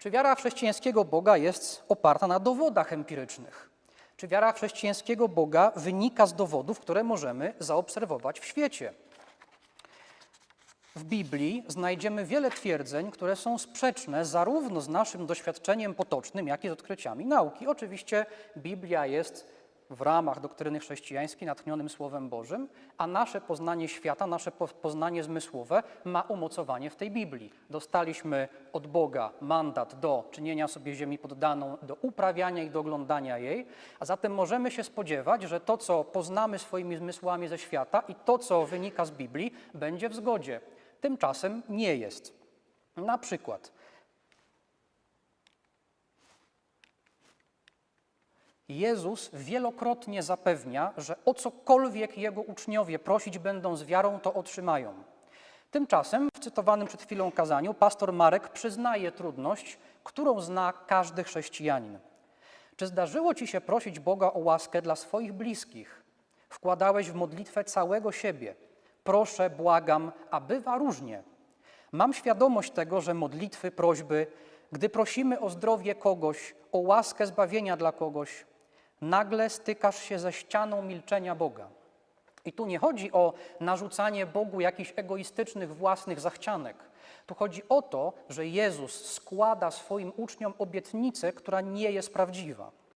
Czy wiara chrześcijańskiego Boga jest oparta na dowodach empirycznych? Czy wiara chrześcijańskiego Boga wynika z dowodów, które możemy zaobserwować w świecie? W Biblii znajdziemy wiele twierdzeń, które są sprzeczne zarówno z naszym doświadczeniem potocznym, jak i z odkryciami nauki. Oczywiście Biblia jest w ramach doktryny chrześcijańskiej natchnionym Słowem Bożym, a nasze poznanie świata, nasze po- poznanie zmysłowe ma umocowanie w tej Biblii. Dostaliśmy od Boga mandat do czynienia sobie ziemi poddaną, do uprawiania i do oglądania jej, a zatem możemy się spodziewać, że to, co poznamy swoimi zmysłami ze świata i to, co wynika z Biblii, będzie w zgodzie. Tymczasem nie jest. Na przykład Jezus wielokrotnie zapewnia, że o cokolwiek Jego uczniowie prosić będą z wiarą, to otrzymają. Tymczasem w cytowanym przed chwilą kazaniu pastor Marek przyznaje trudność, którą zna każdy chrześcijanin. Czy zdarzyło Ci się prosić Boga o łaskę dla swoich bliskich? Wkładałeś w modlitwę całego siebie. Proszę, błagam, a bywa różnie. Mam świadomość tego, że modlitwy, prośby, gdy prosimy o zdrowie kogoś, o łaskę zbawienia dla kogoś, nagle stykasz się ze ścianą milczenia Boga. I tu nie chodzi o narzucanie Bogu jakichś egoistycznych, własnych zachcianek. Tu chodzi o to, że Jezus składa swoim uczniom obietnicę, która nie jest prawdziwa.